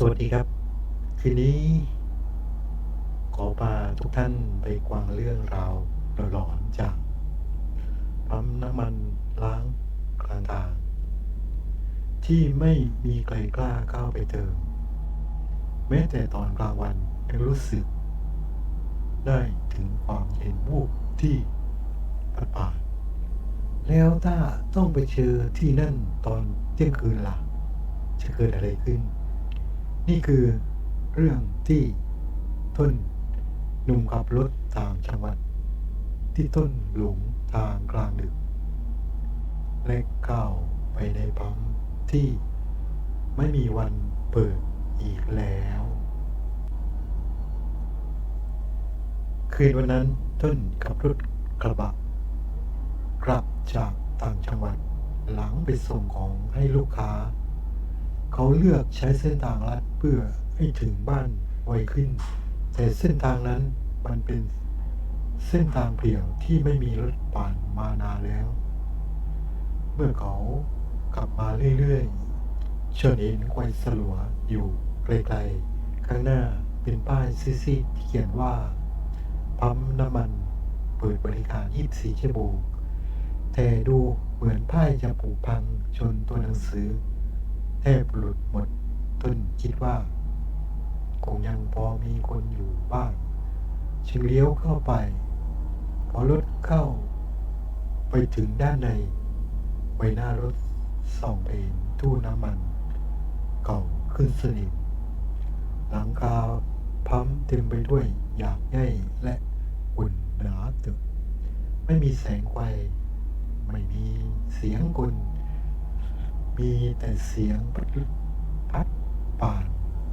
สวัสดีครับ คืนนี้ ขอพาทุกท่านไปกวางเรื่องราวหลอนๆจากปั๊มน้ำมันล้างกลางทาง ที่ไม่มีใครกล้าเข้าไปเติม แม้แต่ตอนกลางวันยังรู้สึก ได้ถึงความเย็นวูบที่ประปาดแล้วถ้าต้องไปเจอที่นั่นตอนเที่ยงคืนล่ะ จะเกิดอะไรขึ้น นี่คือเรื่องที่ต้นหนุ่มขับรถตางจังหวัดที่ต้นหลงทางกลางดึก และเข้าไปในปั๊มที่ไม่มีวันเปิดอีกแล้ว คืนวันนั้นต้นขับรถกระบะกลับจากต่างจังหวัดหลังไปส่งของให้ลูกค้า เขาเลือกใช้เส้นทางลัดเพื่อให้ถึงบ้านไวขึ้น แต่เส้นทางนั้นมันเป็นเส้นทางเปลี่ยวที่ไม่มีรถผ่านมานานแล้ว เมื่อเขาขับมาเรื่อยๆชนเห็นไฟสลัวอยู่ไกลๆ ข้างหน้าเป็นป้ายซีดๆที่เขียนว่า ปั๊มน้ำมันเปิดบริการ 24 ชั่วโมงแต่ดูเหมือนป้ายจะผุพังจนตัวหนังสือ ทบหลุดหมดต้นคิดว่า คงยังพอมีคนอยู่บ้างจึงเลี้ยวเข้าไป พอรถเข้า ไปถึงด้านในใบหน้ารถส่องเห็นตู้น้ำมัน เก่าขึ้นสนิทหลังคาพัมเต็มไปด้วยหยากใยและอุ่นหนาตึก ไม่มีแสงไฟไม่มีเสียงกล มีแต่เสียงพัดพัดป่าน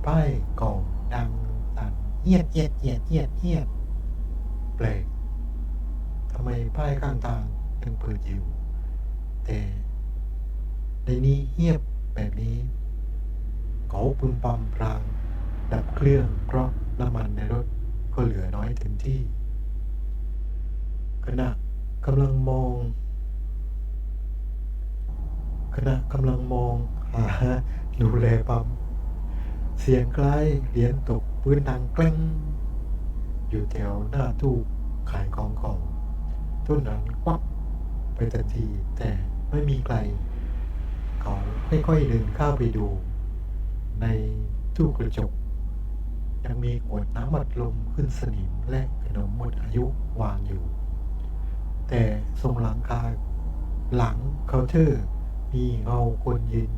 ป้ายเก่าดังตันเอียดเอียดเอียดเอียดเอียดแปลกทำไมป้ายข้างทางถึงเปิดอยู่ แต่ในนี้เงียบแบบนี้เขาพึมพำพรางดับเครื่องเพราะน้ำมันในรถก็เหลือน้อยเต็มที่ขณะกำลังมอง ขณะกำลังมองหาดูแลปั๊มเสียงคล้ายเหรียญตกพื้นดังกล้งอยู่แถวหน้าตู้ขายของของต้นนั้นควับไปทันทีแต่ไม่มีใครเขาค่อยๆเดินเข้าไปดู ในตู้กระจก ยังมีขวดน้ำอัดลมขึ้นสนิมและขนมหมดอายุวางอยู่ แต่ทรงหลังคาหลังเคาน์เตอร์ มีเงาคนยืน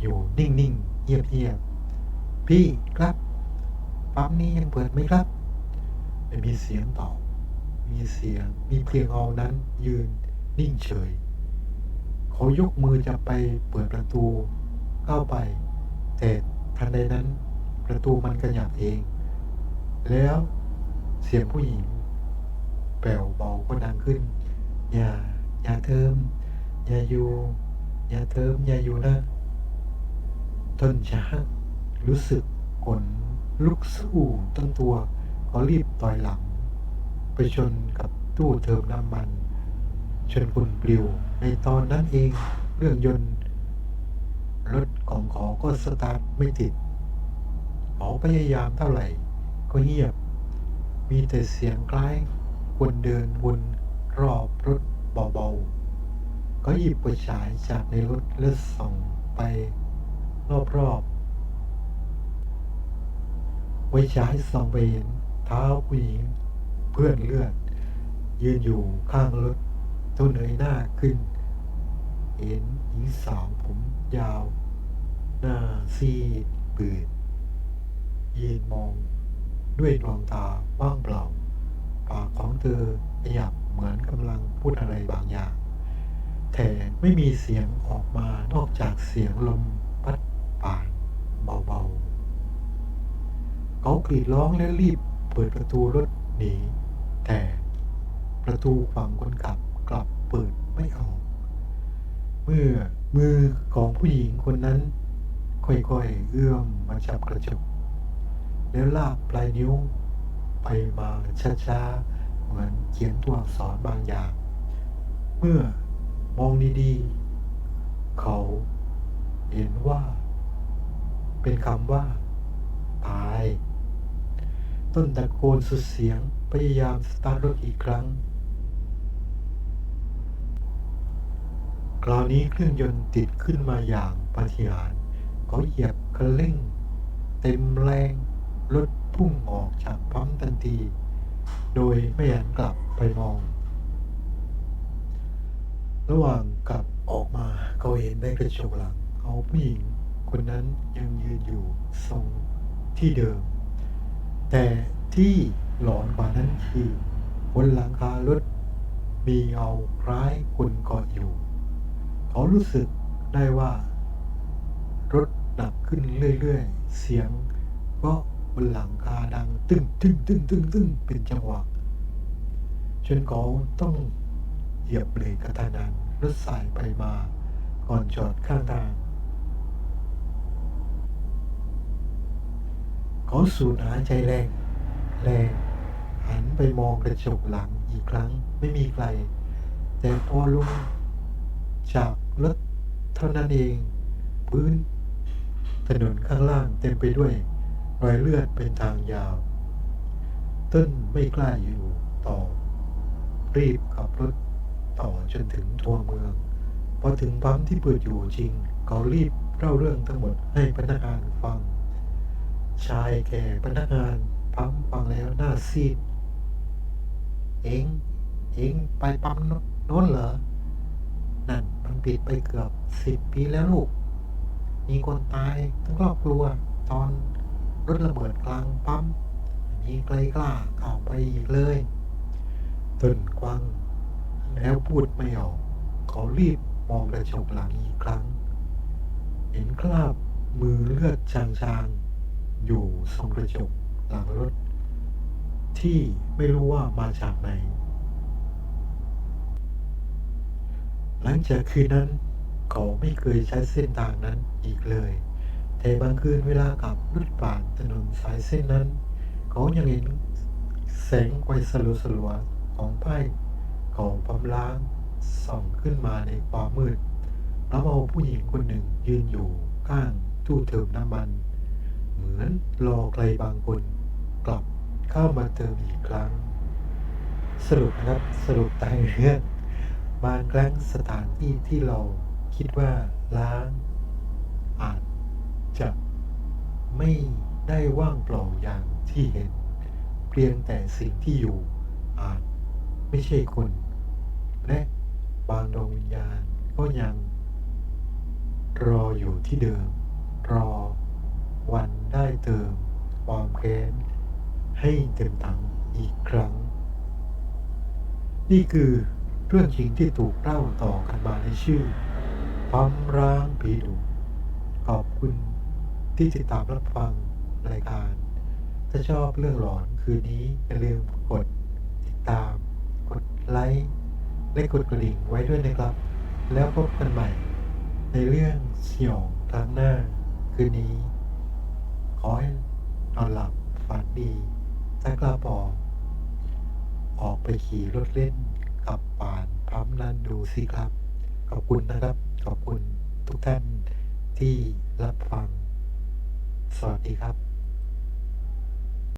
อยู่นิ่งๆเงียบๆพี่ครับปั๊มนี้ยังเปิดไหมครับ ไม่มีเสียงตอบมีเสียงมีเพียงเงานั้นยืนนิ่งเฉย เขายกมือจะไปเปิดประตู เข้าไป แต่ทันใดนั้น ประตูมันกระหยับเอง แล้วเสียงผู้หญิงแป่วเบาก็ดังขึ้น อย่า อย่าเทิม อย่าอยู่ อย่าเทิมอย่าอยู่นะต้นช้างรู้สึกขนลุกสู้ต้นตัวก็รีบต่อยหลัง ไปชนกับตู้เติมน้ำมัน ชนคุณปลิว ในตอนนั้นเองเครื่องยนต์ รถของขอก็สตาร์ทไม่ติดเขาพยายามเท่าไหร่ ก็เงียบ มีแต่เสียงคล้ายคนเดินวนรอบรถเบาๆ ก็หยิบไฟฉายจากในรถแล้วส่องไปรอบๆไฟฉายส่องไปเห็นเท้าผู้หญิง เพื่อนเลือด ยืนอยู่ข้างรถตัวเนยหน้าขึ้น เห็นหญิงสาวผมยาว หน้าซีดปืดยืนมองด้วยดวงตาว่างเปล่า ปากของเธอขยับเหมือนกำลังพูดอะไรบางอย่าง แต่ไม่มีเสียงออกมานอกจากเสียงลมพัดผ่านเบาๆ เขากรีดร้องและรีบเปิดประตูรถหนี แต่ประตูฝั่งคนขับกลับเปิดไม่ออก เมื่อมือของผู้หญิงคนนั้น ค่อยๆ เอื้อมมาจับกระจก แล้วลากปลายนิ้ว ไปมาช้าๆ เหมือนเขียนตัวอักษรบางอย่าง เมื่อ มองดีๆ เขาเห็นว่า เป็นคำว่า ตาย ต้นตะโกนสุดเสียงพยายามสตาร์ทรถอีกครั้ง คราวนี้เครื่องยนต์ติดขึ้นมาอย่างปาฏิหาริย์เขาเหยียบคันเร่ง เต็มแรงรถพุ่งออกจากปั๊มทันที โดยไม่หันกลับไปมอง ระหว่างกลับออกมาเขาเห็นในกระจกหลังเขาผู้หญิงคนนั้นยังยืนอยู่ทรงที่เดิม แต่ที่หลอนกว่านั้นคือบนหลังคารถมีเงาคล้ายคนเกาะอยู่ เขารู้สึกได้ว่า รถหนักขึ้นเรื่อยๆ เสียงก็บนหลังคาดังตึ้งตึ้งตึ้งตึ้งตึ้งเป็นจังหวะจนเขาต้องเหยียบเบรกกระทันหัน รถสายไปมา ก่อนจอดข้างทาง เขาสูดหายใจแรง แรง หันไปมองกระจกหลังอีกครั้งไม่มีใคร แต่พอลงจากรถเท่านั้นเอง พื้น ถนนข้างล่างเต็มไปด้วยรอยเลือดเป็นทางยาว ต้นไม่กล้าอยู่ต่อ รีบขับรถ ต่อจนถึงตัวเมือง พอถึงปั๊มที่เปิดอยู่จริง เขารีบเล่าเรื่องทั้งหมดให้พนักงานฟัง ชายแก่พนักงานปั๊มฟังแล้วหน้าซีด เองเองไปปั๊มโน้นเหรอ นั่นมันปิดไปเกือบสิบปีแล้วลูก มีคนตายทั้งครอบครัว ตอนรถระเบิดกลางปั๊มมีใครกล้าเข้าไปอีกเลยต้นกวาง แล้วพูดไม่ออก เขารีบมองกระจกหลังอีกครั้ง เห็นคราบมือเลือดจางๆ อยู่ทรงกระจกหลังรถ ที่ไม่รู้ว่ามาจากไหน หลังจากคืนนั้น เขาไม่เคยใช้เส้นทางนั้นอีกเลย แต่บางคืนเวลาขับรถผ่านถนนสายเส้นนั้น เขายังเห็นแสงไฟสลัวๆของป้าย เขาปั๊มล้างส่องขึ้นมาในความมืดแล้วเอาผู้หญิงคนหนึ่งยืนอยู่ข้างตู้เติมน้ำมัน เหมือนรอใครบางคนกลับเข้ามาเติมอีกครั้ง สรุปนะครับสรุปตายเรื่องบางครั้งสถานที่ที่เราคิดว่าล้าง อาจจะไม่ได้ว่างเปล่าอย่างที่เห็น เพียงแต่สิ่งที่อยู่อาจไม่ใช่คน และบางดวงวิญญาณก็ยัง รออยู่ที่เดิม รอวันได้เติมความแค้นให้เต็มถังอีกครั้ง นี่คือเรื่องจริงที่ถูกเล่าต่อกันมาในชื่อปั๊มร้างผีดุขอบคุณที่ติดตามรับฟังรายการ ถ้าชอบเรื่องหลอนคืนนี้อย่าลืมกดติดตาม กดไลค์ และกดกระดิ่งไว้ด้วยนะครับ แล้วพบกันใหม่ ในเรื่องสยองครั้งหน้า คืนนี้ ขอให้นอนหลับฝันดีถ้ากล้าบอออกไปขี่รถเล่นกับป่านปั๊มนั้นดูสิครับ ขอบคุณนะครับ ขอบคุณทุกท่านที่รับฟัง สวัสดีครับ